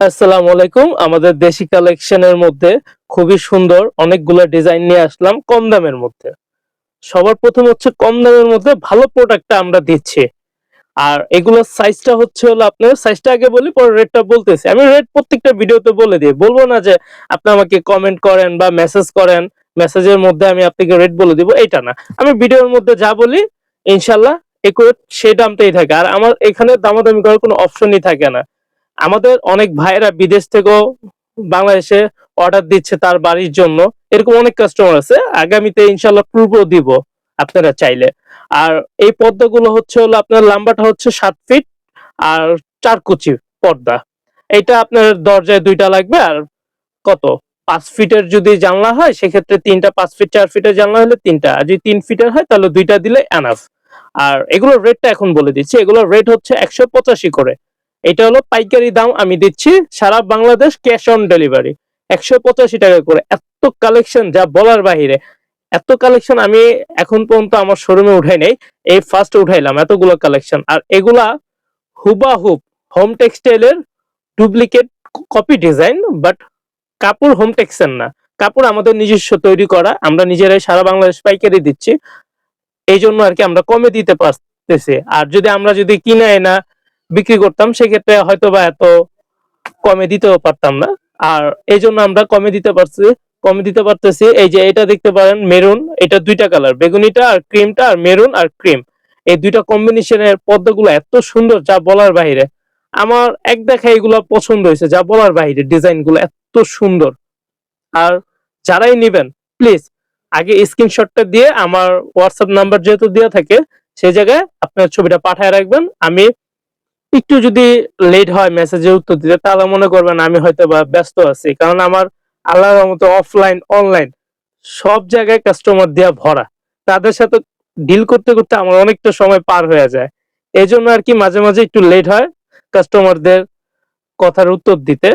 আসসালামু আলাইকুম। আমাদের দেশি কালেকশনের মধ্যে খুবই সুন্দর অনেকগুলো ডিজাইন নিয়ে আসলাম কম দামের মধ্যে। সবার প্রথম হচ্ছে কম দামের মধ্যে ভালো প্রোডাক্টটা আমরা দিচ্ছি। আর এগুলোর সাইজটা হচ্ছে হলো আপনার সাইজটা আগে বলি, পরে রেটটা বলতেছি। আমি রেট প্রত্যেকটা ভিডিওতে বলে দিই। বলব না যে আপনি আমাকে কমেন্ট করেন বা মেসেজ করেন মেসেজের মধ্যে আমি আপনাকে রেট বলে দিব এটা না। আমি ভিডিওর মধ্যে যা বলি ইনশাল্লাহ একুরেট সেই দামটাই থাকে। আর আমার এখানে দামাদামি করার কোনো অপশনই থাকে না। আমাদের অনেক ভাইরা বিদেশ থেকেও বাংলাদেশে অর্ডার দিচ্ছে তার বাড়ির জন্য। এরকম অনেক কাস্টমার আছে। আগামীতে ইনশাল্লাহ পূর্ব দিব আপনারা চাইলে। আর এই পর্দাগুলো হচ্ছে হলো আপনার লাম্বাটা হচ্ছে সাত ফিট আর চার কুচি পর্দা। এটা আপনার দরজায় দুইটা লাগবে আর কত? পাঁচ ফিটের যদি জানলা হয়, সেক্ষেত্রে তিনটা, পাঁচ ফিট চার ফিটের জানলা হলে তিনটা। আর যদি তিন ফিটের হয়, তাহলে দুইটা দিলে এনাফ আর এগুলোর রেটটা এখন বলে দিচ্ছি। এগুলোর রেট হচ্ছে একশো পঁচাশি করে। এটা হলো পাইকারি দাম আমি দিচ্ছি সারা বাংলাদেশ ক্যাশ অন ডেলিভারি। একশো পঁচাশি টাকা করে। এত কালেকশন, যা বলার বাহিরে, এত কালেকশন আমি এখন পর্যন্ত আমার শোরুমে উঠাই নাই। এই ফার্স্ট উঠাইলাম এতগুলো কালেকশন। আর এগুলা হুবাহুব হোম টেক্সটাইলের ডুপ্লিকেট কপি ডিজাইন বাট কাপড় হোম টেক্সের না। কাপড় আমাদের নিজস্ব তৈরি করা। আমরা নিজেরাই সারা বাংলাদেশ পাইকারি দিচ্ছি। এই জন্য আর কি আমরা কমে দিতে পারতেছি। আর যদি আমরা যদি কিনে না বিক্রি করতাম, সেক্ষেত্রে হয়তো বা এত কমে দিতেও পারতাম না। আর এই জন্য আমরা কমে দিতে পারছি, কমে দিতে পারতেছি। এই যে এটা দেখতে পারেন, মেরুন, এটা দুইটা কালার বেগুনিটা আর ক্রিমটা আর মেরুন আর ক্রিম এই দুইটা কম্বিনেশনের পদ্মগুলো এত সুন্দর, যা বলার বাইরে। আমার এক দেখা এগুলো পছন্দ হয়েছে, যা বলার বাইরে ডিজাইনগুলো এত সুন্দর। আর যারাই নিবেন প্লিজ আগে স্ক্রিনশটটা দিয়ে আমার হোয়াটসঅ্যাপ নাম্বার যেহেতু দেওয়া থাকে, সেই জায়গায় আপনার ছবিটা পাঠায় রাখবেন। আমি একটু যদি লেট হয় মেসেজের উত্তর দিতে, তাহলে মনে করবেন আমি হয়তো বা ব্যস্ত আছি। কারণ আমার আল্লাহর মতো অফলাইন অনলাইন সব জায়গায় কাস্টমার দেওয়া ভরা। তাদের সাথে ডিল করতে করতে আমার অনেকটা সময় পার হয়ে যায়। এই জন্য আর কি মাঝে মাঝে একটু লেট হয় কাস্টমারদের কথার উত্তর দিতে।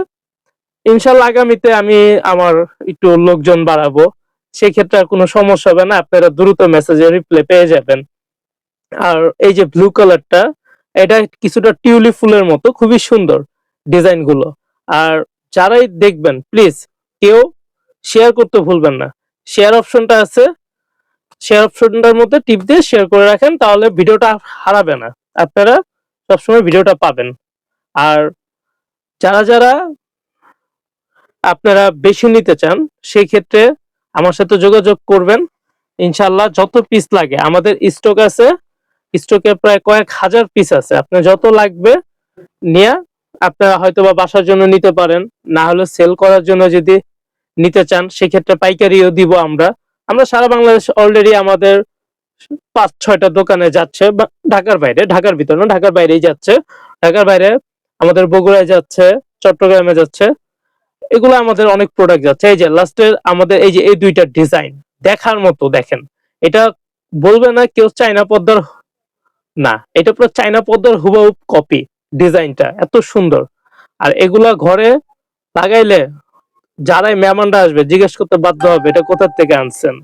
ইনশাল্লাহ আগামীতে আমি আমার একটু লোকজন বাড়াবো। সেক্ষেত্রে আর কোনো সমস্যা হবে না, আপনারা দ্রুত মেসেজে রিপ্লাই পেয়ে যাবেন। আর এই যে ব্লু কালারটা এটা কিছুটা টিউলিপ ফুলের মতো, খুবই সুন্দর ডিজাইনগুলো আর যারাই দেখবেন, প্লিজ কেউ শেয়ার করতে ভুলবেন না। শেয়ার অপশনটা আছে শেয়ার অপশনটার মধ্যে টিপ দিয়ে শেয়ার করে রাখেন, তাহলে ভিডিওটা হারাবে না। আপনারা সবসময় ভিডিওটা পাবেন। আর যারা যারা আপনারা বেশি নিতে চান, সেই ক্ষেত্রে আমার সাথে যোগাযোগ করবেন। ইনশাল্লাহ যত পিস লাগে, আমাদের স্টক আছে স্টকে প্রায় কয়েক হাজার পিস আছে। আপনার যত লাগবে নিয়ে আপনারা হয়তো বা বাসার জন্য নিতে পারেন। না হলে সেল করার জন্য যদি নিতে চান, সেক্ষেত্রে পাইকারিও দিব আমরা। আমরা সারা বাংলাদেশ অলরেডি আমাদের পাঁচ, ছয়টা দোকানে যাচ্ছে। ঢাকার বাইরে, ঢাকার ভিতরে না, ঢাকার বাইরেই যাচ্ছে। ঢাকার বাইরে আমাদের বগুড়ায় যাচ্ছে, চট্টগ্রামে যাচ্ছে। এগুলো আমাদের অনেক প্রোডাক্ট যাচ্ছে। এই যে লাস্টের আমাদের এই যে, এই দুইটা ডিজাইন দেখার মতো দেখেন। এটা বলবে না, কেউ চাইনা পদ্মার না, এটা পুরো চাইনা পদ্মার হুবহুব কপি ডিজাইনটা এত সুন্দর। আর এগুলা ঘরে লাগাইলে যারাই মেহমানরা আসবে, জিজ্ঞেস করতে বাধ্য হবে, এটা কোথার থেকে আনছেন?